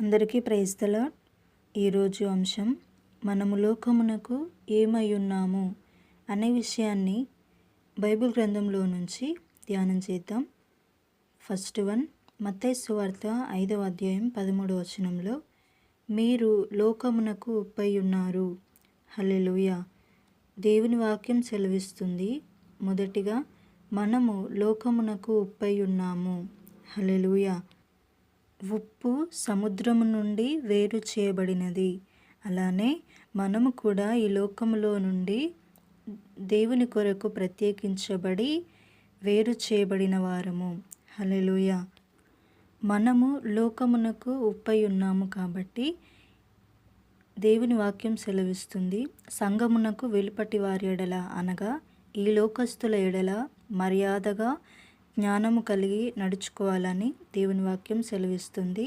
అందరికీ ప్రైస్తల ఈరోజు అంశం మనము లోకమునకు ఏమై ఉన్నాము అనే విషయాన్ని బైబిల్ గ్రంథంలో నుంచి ధ్యానం చేద్దాం. ఫస్ట్ వన్ మత్తై వార్త ఐదవ అధ్యాయం పదమూడవ వచనంలో మీరు లోకమునకు ఉప్పై ఉన్నారు హలెలుయ దేవుని వాక్యం సెలవిస్తుంది మొదటిగా మనము లోకమునకు ఉప్పై ఉన్నాము హలెలుయా ఉప్పు సముద్రము నుండి వేరు చేయబడినది. అలానే మనము కూడా ఈ లోకములో నుండి దేవుని కొరకు ప్రత్యేకించబడి వేరు చేయబడిన వారము. హలెలుయ మనము లోకమునకు ఉప్పై ఉన్నాము కాబట్టి దేవుని వాక్యం సెలవిస్తుంది. సంగమునకు వెలుపటి వారి ఎడల అనగా ఈ లోకస్తుల ఎడల మర్యాదగా జ్ఞానము కలిగి నడుచుకోవాలని దేవుని వాక్యం సెలవిస్తుంది.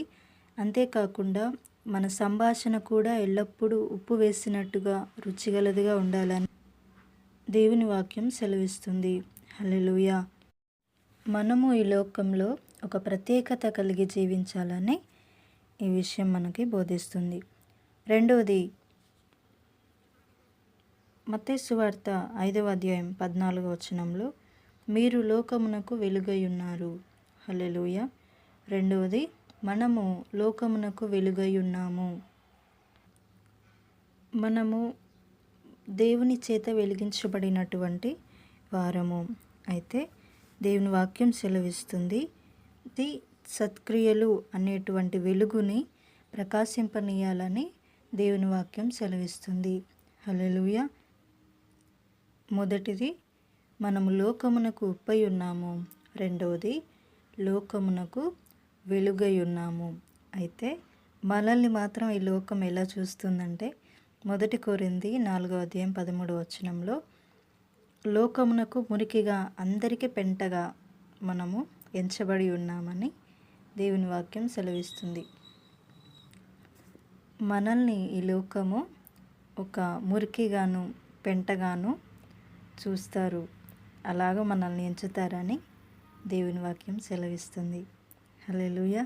అంతేకాకుండా మన సంభాషణ కూడా ఎల్లప్పుడూ ఉప్పు వేసినట్టుగా రుచిగలదిగా ఉండాలని దేవుని వాక్యం సెలవిస్తుంది. హలెలుయ మనము ఈ లోకంలో ఒక ప్రత్యేకత కలిగి జీవించాలని ఈ విషయం మనకి బోధిస్తుంది. రెండవది మతేసు వార్త ఐదవ అధ్యాయం పద్నాలుగో వచనంలో మీరు లోకమునకు వెలుగై ఉన్నారు హలెలుయ రెండవది మనము లోకమునకు వెలుగై ఉన్నాము మనము దేవుని చేత వెలిగించబడినటువంటి వారము. అయితే దేవుని వాక్యం సెలవిస్తుంది ది సత్క్రియలు అనేటువంటి వెలుగుని ప్రకాశింపనీయాలని దేవుని వాక్యం సెలవిస్తుంది. హలెలుయ మొదటిది మనము లోకమునకు ఉప్పై ఉన్నాము. రెండవది లోకమునకు వెలుగై ఉన్నాము. అయితే మనల్ని మాత్రం ఈ లోకం ఎలా చూస్తుందంటే మొదటి కోరింది నాలుగో అధ్యాయం పదమూడు వచనంలో లోకమునకు మురికిగా అందరికీ పెంటగా మనము ఎంచబడి ఉన్నామని దేవుని వాక్యం సెలవిస్తుంది. మనల్ని ఈ లోకము ఒక మురికిగాను పెంటగాను చూస్తారు. అలాగ మనల్ని ఎంచుతారని దేవుని వాక్యం సెలవిస్తుంది. హలెలుయ